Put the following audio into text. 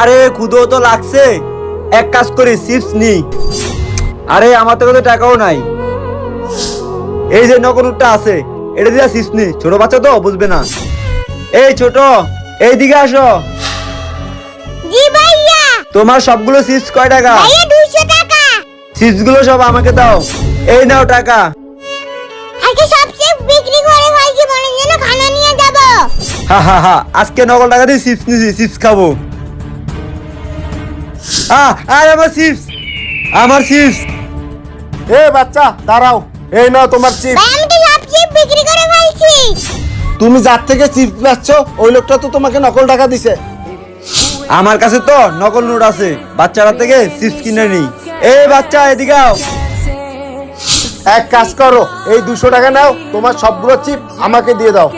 আরে খুদো তো লাগছে। এক কাজ করি চিপস নি আরে আমার তো টাকাও নাই। এই যে নকলটা আছে এটা দিয়ে চিপস নি ছোট বাচ্চা তো বুঝবে না। এই ছোট এইদিকে আসো। জি ভাইয়া। তোমার সবগুলো চিপস কয় টাকা? ভাইয়া দুইশো টাকা। চিপসগুলো সব আমাকে দাও। এই নাও টাকা। আজকে সব চেক বিক্রি করে খানা নিয়ে যাব। হা হা হা আজকে নকল টাকা দিয়ে চিপস নিছি চিপস খাব। আর আমার চিপস আমার চিপস এ বাচ্চা দাঁড়াও। এই নাও তোমার চিপস আমি তো সব চেক বিক্রি করে ফেলছি। তুমি যার থেকে চিপস বেচছ ওই লোকটা তো তোমাকে নকল টাকা দিছে। আমার কাছে তো নকল নোট আছে। বাচ্চারা থেকে চিপস কিনে নি এই বাচ্চা এদিকে আও। এক কাজ করো এই দুশো টাকা নাও তোমার সবগুলো চিপ আমাকে দিয়ে দাও।